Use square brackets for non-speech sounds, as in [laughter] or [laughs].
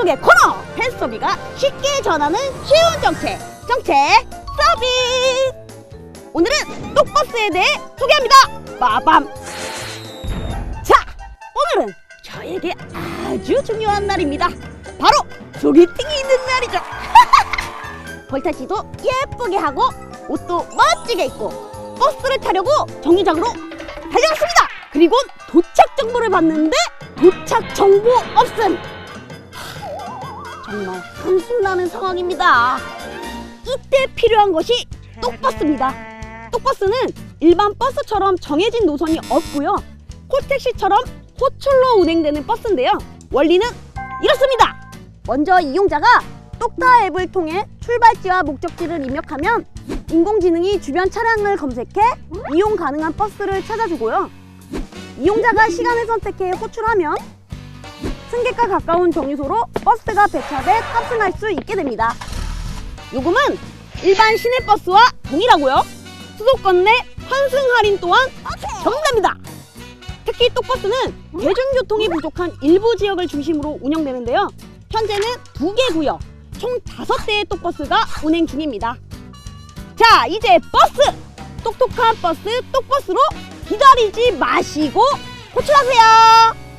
속의 코너 팬서비가 쉽게 전하는 쉬운 정책 정책 서비스! 오늘은 똑버스에 대해 소개합니다. 빠밤! 자 오늘은 저에게 아주 중요한 날입니다. 바로 소개팅이 있는 날이죠. [laughs] 벌타치도 예쁘게 하고 옷도 멋지게 입고 버스를 타려고 정류장으로 달려갔습니다. 그리고 도착 정보를 봤는데 도착 정보 없음 정말 한숨나는 상황입니다. 이때 필요한 것이 똑버스입니다. 똑버스는 일반 버스처럼 정해진 노선이 없고요. 콜택시처럼 호출로 운행되는 버스인데요. 원리는 이렇습니다. 먼저 이용자가 똑타 앱을 통해 출발지와 목적지를 입력하면 인공지능이 주변 차량을 검색해 이용 가능한 버스를 찾아주고요. 이용자가 시간을 선택해 호출하면 승객과 가까운 정류소로 버스가 배차돼 탑승할 수 있게 됩니다. 요금은 일반 시내버스와 동일하고요. 수도권 내 환승 할인 또한 적용됩니다. 특히 똑버스는 대중교통이 부족한 일부 지역을 중심으로 운영되는데요. 현재는 두 개 구역, 총 다섯 대의 똑버스가 운행 중입니다. 자, 이제 버스! 똑똑한 버스, 똑버스로 기다리지 마시고 호출하세요!